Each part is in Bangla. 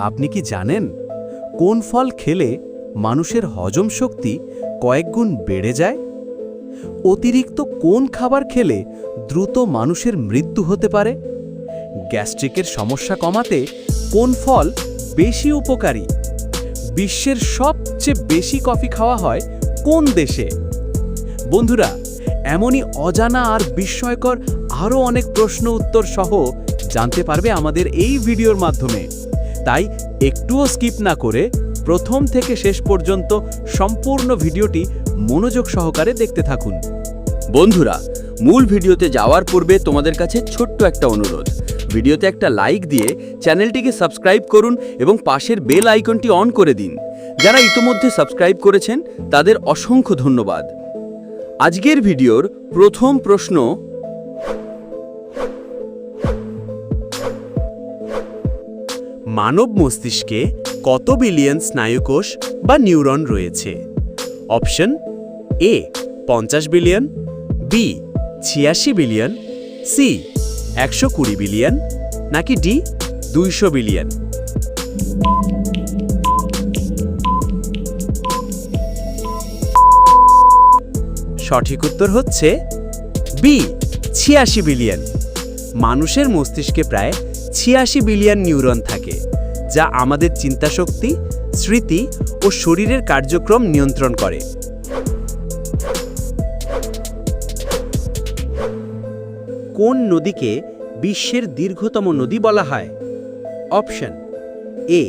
আপনি কি জানেন কোন ফল খেলে মানুষের হজম শক্তি কয়েক গুণ বেড়ে যায়? অতিরিক্ত কোন খাবার খেলে দ্রুত মানুষের মৃত্যু হতে পারে? গ্যাস্ট্রিকের সমস্যা কমাতে কোন ফল বেশি উপকারী? বিশ্বের সবচেয়ে বেশি কফি খাওয়া হয় কোন দেশে? বন্ধুরা, এমনই অজানা আর বিস্ময়কর আরও অনেক প্রশ্ন উত্তর সহ জানতে পারবে আমাদের এই ভিডিওর মাধ্যমে। তাই একটুও স্কিপ না করে প্রথম থেকে শেষ পর্যন্ত সম্পূর্ণ ভিডিওটি মনোযোগ সহকারে দেখতে থাকুন। বন্ধুরা, মূল ভিডিওতে যাওয়ার পূর্বে তোমাদের কাছে ছোট্ট একটা অনুরোধ। ভিডিওতে একটা লাইক দিয়ে চ্যানেলটিকে সাবস্ক্রাইব করুন এবং পাশের বেল আইকনটি অন করে দিন। যারা ইতোমধ্যে সাবস্ক্রাইব করেছেন, তাদের অসংখ্য ধন্যবাদ। আজকের ভিডিওর প্রথম প্রশ্ন মানব মস্তিষ্কে কত বিলিয়ন স্নায়ুকোষ বা নিউরন রয়েছে? অপশন এ পঞ্চাশ বিলিয়ন বি ছিয়াশি বিলিয়ন সি একশো কুড়ি বিলিয়ন নাকি ডি দুইশো বিলিয়ন সঠিক উত্তর হচ্ছে বি ছিয়াশি বিলিয়ন মানুষের মস্তিষ্কে প্রায় ছিয়াশি বিলিয়ন নিউরন থাকে। যা আমাদের চিন্তাশক্তি, স্মৃতি ও শরীরের কার্যক্রম নিয়ন্ত্রণ করে। কোন নদীকে বিশ্বের দীর্ঘতম নদী বলা হয়? Option A,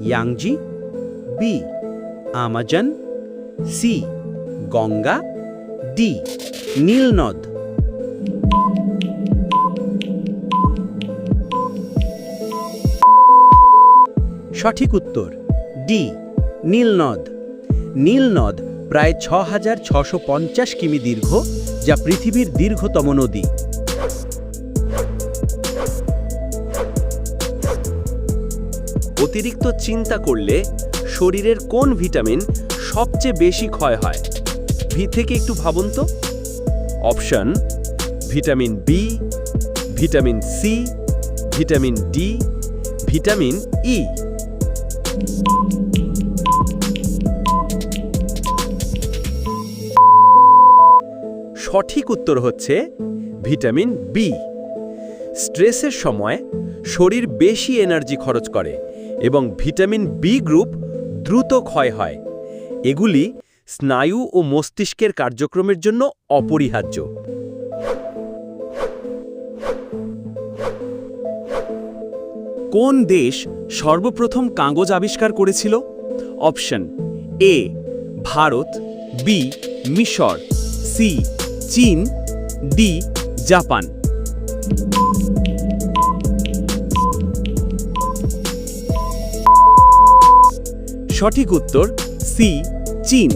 Yangtze, B, Amazon, C, Ganga, D, নীলনদ। সঠিক উত্তর। ডি নীলনদ। নীলনদ প্রায় ছ হাজার ছশো পঞ্চাশ কিমি দীর্ঘ, যা পৃথিবীর দীর্ঘতম নদী। অতিরিক্ত চিন্তা করলে শরীরের কোন ভিটামিন সবচেয়ে বেশি ক্ষয় হয়? ভি থেকে একটু ভাবুন তো। Option, vitamin B vitamin C vitamin D vitamin E সঠিক উত্তর হচ্ছে ভিটামিন বি স্ট্রেসের সময় শরীর বেশি এনার্জি খরচ করে এবং ভিটামিন বি গ্রুপ দ্রুত ক্ষয় হয়। এগুলি স্নায়ু ও মস্তিষ্কের কার্যক্রমের জন্য অপরিহার্য। কোন দেশ সর্বপ্রথম কাগজ আবিষ্কার করেছিল? অপশন এ ভারত বি মিশর সি চীন, ডি, জাপান। সঠিক উত্তর, সি, চীন।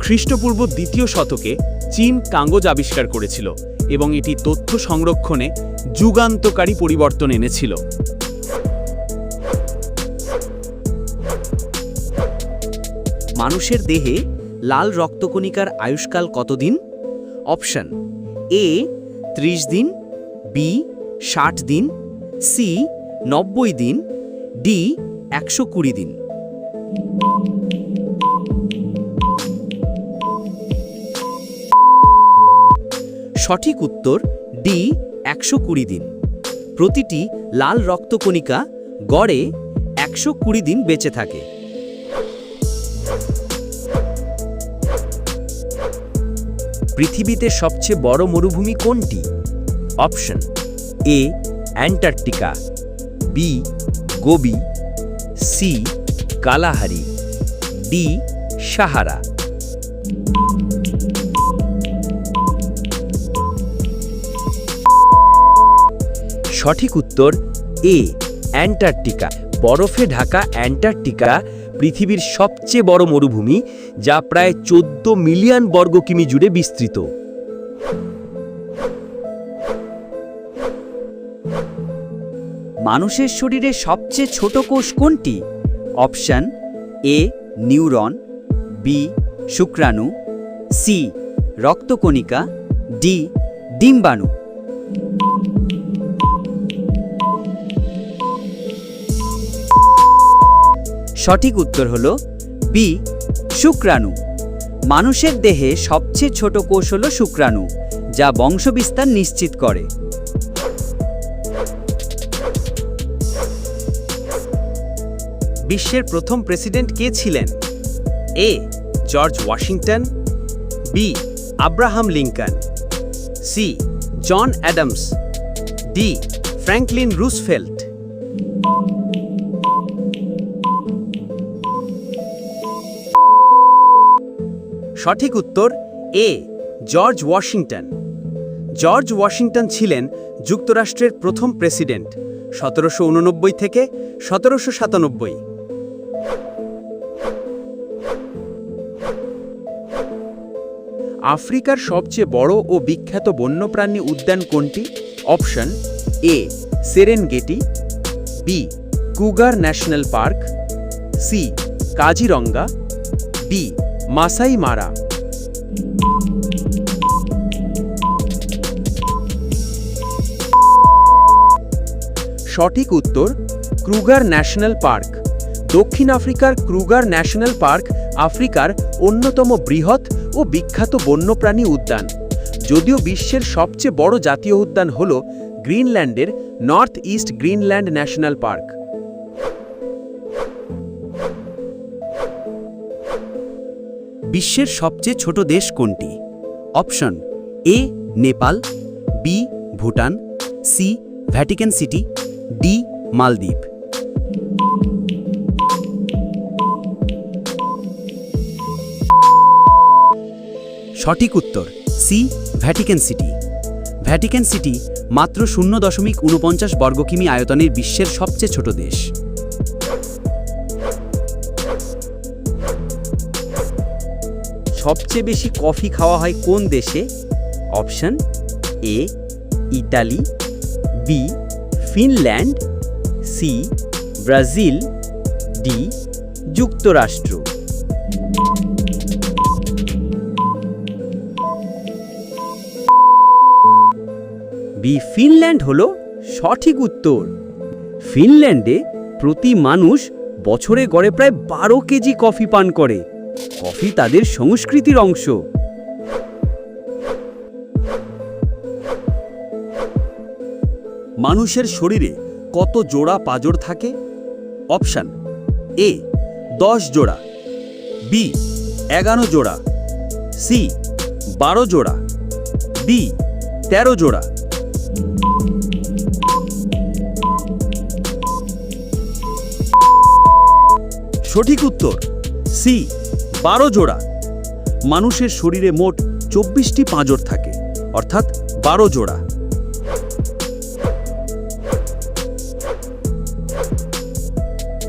খ্রিস্টপূর্ব দ্বিতীয় শতকে চীন কাগজ আবিষ্কার করেছিল এবং এটি তথ্য সংরক্ষণে যুগান্তকারী পরিবর্তন এনেছিল। মানুষের দেহে লাল রক্তকণিকার আয়ুষ্কাল কতদিন? অপশন এ, ত্রিশ দিন, বি, ষাট দিন, সি, নব্বই দিন, ডি, একশো কুড়ি দিন। সঠিক উত্তর, ডি, একশো কুড়ি দিন। প্রতিটি লাল রক্তকণিকা গড়ে একশো কুড়ি দিন বেঁচে থাকে। পৃথিবীতে সবচেয়ে বড় মরুভূমি কোনটি? Option A, Antarctica, B, Gobi, C, Kalahari, D, Sahara. সঠিক উত্তর এ, অ্যান্টার্কটিকা। বরফে ঢাকা অ্যান্টার্কটিকা পৃথিবীর সবচেয়ে বড় মরুভূমি, যা প্রায় চোদ্দ মিলিয়ন বর্গ কিমি জুড়ে বিস্তৃত। মানুষের শরীরে সবচেয়ে ছোট কোষ কোনটি? অপশন এ, নিউরন, বি, শুক্রাণু, সি, রক্তকণিকা, ডি, ডিম্বাণু। সঠিক উত্তর হল বি শুক্রাণু। মানুষের দেহে সবচেয়ে ছোট কোষ হল শুক্রাণু, যা বংশবিস্তার নিশ্চিত করে। বিশ্বের প্রথম প্রেসিডেন্ট কে ছিলেন? A George Washington. B Abraham Lincoln. C John Adams. D Franklin Roosevelt. সঠিক উত্তর, A, George Washington. George Washington ছিলেন যুক্তরাষ্ট্রের প্রথম প্রেসিডেন্ট, সতেরোশো উননব্বই থেকে সতেরোশো সাতানব্বই। আফ্রিকার সবচেয়ে বড় ও বিখ্যাত বন্যপ্রাণী উদ্যান কোনটি? Option, A, Serengeti, B, Kruger National Park, C, Kaziranga, D Maasai Mara. সঠিক উত্তর, ক্রুগার ন্যাশনাল পার্ক। দক্ষিণ আফ্রিকার ক্রুগার ন্যাশনাল পার্ক আফ্রিকার অন্যতম বৃহৎ ও বিখ্যাত বন্যপ্রাণী উদ্যান। যদিও বিশ্বের সবচেয়ে বড় জাতীয় উদ্যান হল গ্রিনল্যান্ডের North East Greenland National Park. বিশ্বের সবচেয়ে ছোট দেশ কোনটি? Option A, Nepal, B, Bhutan, C, Vatican City, D, মালদ্বীপ। সঠিক উত্তর, C, Vatican City. Vatican City মাত্র শূন্য দশমিক বর্গ কিমি আয়তনের বিশ্বের সবচেয়ে ছোট দেশ। সবচেয়ে বেশি কফি খাওয়া হয় কোন দেশে? Option A Italy B, Finland, C, Brazil, D, যুক্তরাষ্ট্র। বি, ফিনল্যান্ড হল সঠিক উত্তর। ফিনল্যান্ডে প্রতি মানুষ বছরে গড়ে প্রায় বারো কেজি কফি পান করে। কফি তাদের সংস্কৃতির অংশ। মানুষের শরীরে কত জোড়া পাজর থাকে? অপশান এ, দশ জোড়া, বি, এগারো জোড়া, সি, বারো জোড়া, ডি, তেরো জোড়া। সঠিক উত্তর সি বারো জোড়া। মানুষের শরীরে মোট চব্বিশটি পাঁজর থাকে, অর্থাৎ বারো জোড়া।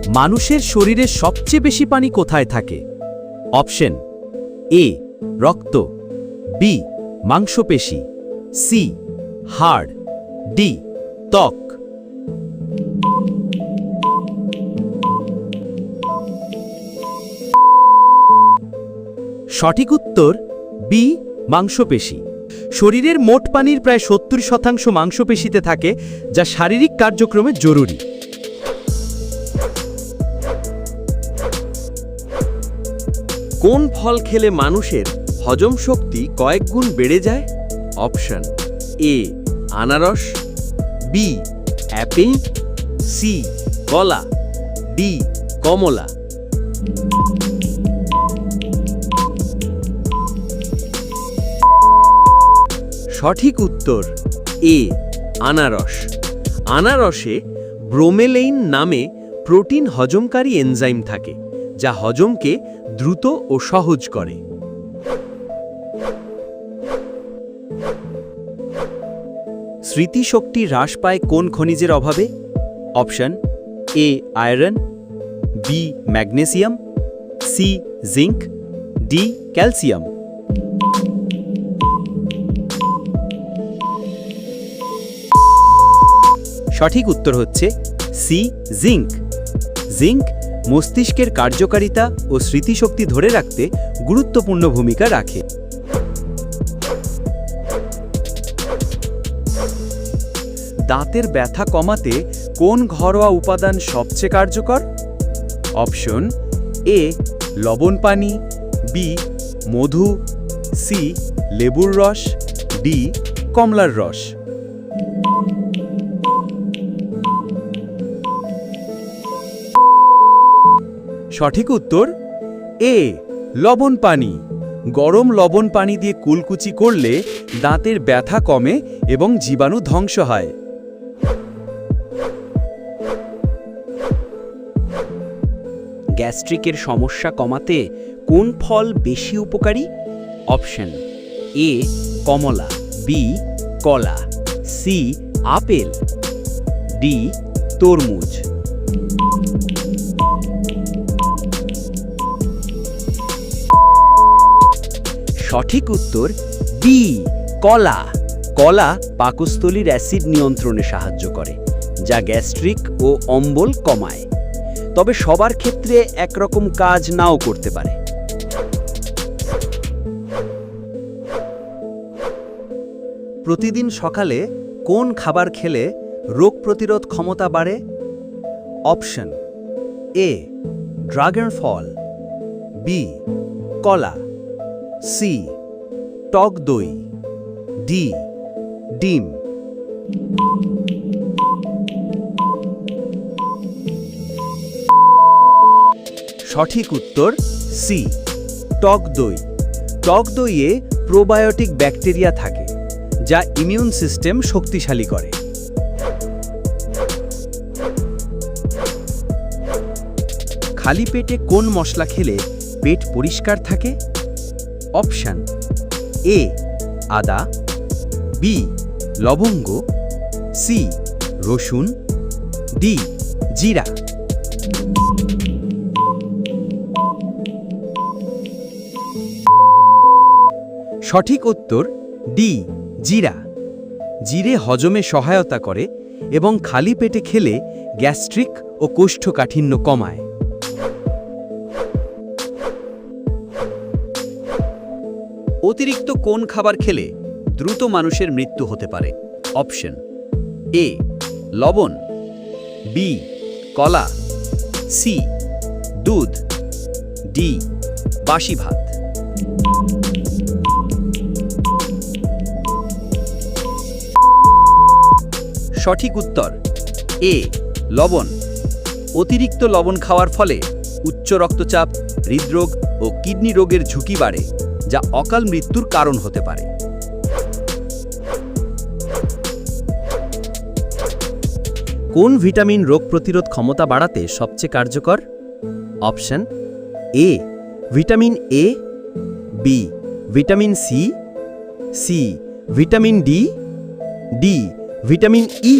মানুষের শরীরে সবচেয়ে বেশি পানি কোথায় থাকে? অপশন, এ, রক্ত, বি, মাংসপেশি, সি, হাড়, ডি, ত্বক। সঠিক উত্তর, বি, মাংসপেশি। শরীরের মোট পানির প্রায় সত্তর শতাংশ মাংসপেশিতে থাকে, যা শারীরিক কার্যক্রমে জরুরি। কোন ফল খেলে মানুষের হজম শক্তি কয়েক গুণ বেড়ে যায়? অপশন, এ, আনারস, বি অ্যাপেল সি, কলা, ডি, কমলা। সঠিক উত্তর, এ, আনারস। আনারসে ব্রোমেলেইন নামে প্রোটিন হজমকারী এনজাইম থাকে, যা হজমকে দ্রুত ও সহজ করে। স্মৃতিশক্তি হ্রাস পায় কোন খনিজের অভাবে? Option, A, iron, B, magnesium, C zinc D, calcium. সঠিক উত্তর হচ্ছে সি, জিঙ্ক। জিঙ্ক মস্তিষ্কের কার্যকারিতা ও স্মৃতিশক্তি ধরে রাখতে গুরুত্বপূর্ণ ভূমিকা রাখে। দাঁতের ব্যথা কমাতে কোন ঘরোয়া উপাদান সবচেয়ে কার্যকর? অপশন এ, লবণ পানি, বি, মধু, সি, লেবুর রস, ডি, কমলার রস। সঠিক উত্তর? এ, লবণ পানি। গরম লবণ পানি দিয়ে কুলকুচি করলে দাঁতের ব্যথা কমে এবং জীবাণু ধ্বংস হয়। গ্যাস্ট্রিকের সমস্যা কমাতে কোন ফল বেশি উপকারী? অপশন এ, কমলা, বি, কলা, সি, আপেল, ডি, তরমুজ। সঠিক উত্তর বি কলা। কলা পাকস্থলীর অ্যাসিড নিয়ন্ত্রণে সাহায্য করে, যা গ্যাস্ট্রিক ও অম্বল কমায়। তবে সবার ক্ষেত্রে একরকম কাজ নাও করতে পারে। প্রতিদিন সকালে কোন খাবার খেলে রোগ প্রতিরোধ ক্ষমতা বাড়ে? অপশন, এ, ড্রাগন ফল, বি, কলা। সি টক দই। ডি ডিম। সঠিক উত্তর সি টক দই। টক দইয়ে প্রোবায়োটিক ব্যাকটেরিয়া থাকে, যা ইমিউন সিস্টেম শক্তিশালী করে। খালি পেটে কোন মশলা খেলে পেট পরিষ্কার থাকে? অপশান এ, আদা, বি, লবঙ্গ, সি, রসুন, ডি, জিরা। সঠিক উত্তর ডি, জিরা। জিরে হজমে সহায়তা করে এবং খালি পেটে খেলে গ্যাস্ট্রিক ও কোষ্ঠকাঠিন্য কমায়। অতিরিক্ত কোন খাবার খেলে দ্রুত মানুষের মৃত্যু হতে পারে? অপশন এ, লবণ, বি, কলা, সি, দুধ, ডি, বাসি ভাত। সঠিক উত্তর এ, লবণ। অতিরিক্ত লবণ খাওয়ার ফলে উচ্চ রক্তচাপ, হৃদরোগ ও কিডনি রোগের ঝুঁকি বাড়ে। যা অকাল মৃত্যুর কারণ হতে পারে। কোন ভিটামিন রোগ প্রতিরোধ ক্ষমতা বাড়াতে সবচেয়ে কার্যকর? Option A, vitamin A B vitamin C C vitamin D D vitamin E.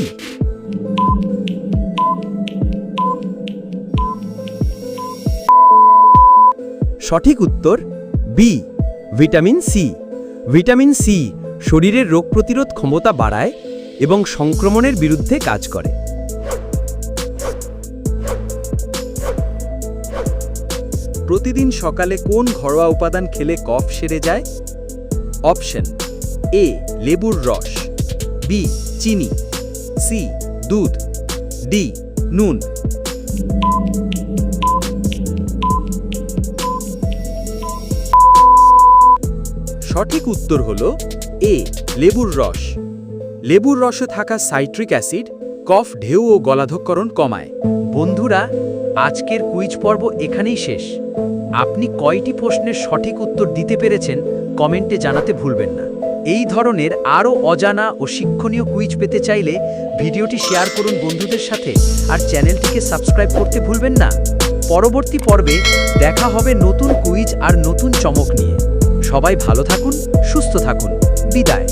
সঠিক উত্তর B vitamin C. Vitamin C শরীরের রোগ প্রতিরোধ ক্ষমতা বাড়ায় এবং সংক্রমণের বিরুদ্ধে কাজ করে। প্রতিদিন সকালে কোন ঘরোয়া উপাদান খেলে কফ সেরে যায়? অপশন এ, লেবুর রস, বি, চিনি, সি, দুধ, ডি, নুন। সঠিক উত্তর হল এ, লেবুর রস। লেবুর রসে থাকা সাইট্রিক অ্যাসিড কফ, ঢেউ ও গলাধকরণ কমায়। বন্ধুরা, আজকের কুইজ পর্ব এখানেই শেষ। আপনি কয়টি প্রশ্নের সঠিক উত্তর দিতে পেরেছেন কমেন্টে জানাতে ভুলবেন না। এই ধরনের আরও অজানা ও শিক্ষণীয় কুইজ পেতে চাইলে ভিডিওটি শেয়ার করুন বন্ধুদের সাথে আর চ্যানেলটিকে সাবস্ক্রাইব করতে ভুলবেন না। পরবর্তী পর্বে দেখা হবে নতুন কুইজ আর নতুন চমক নিয়ে। সবাই ভালো থাকুন সুস্থ থাকুন। বিদায়।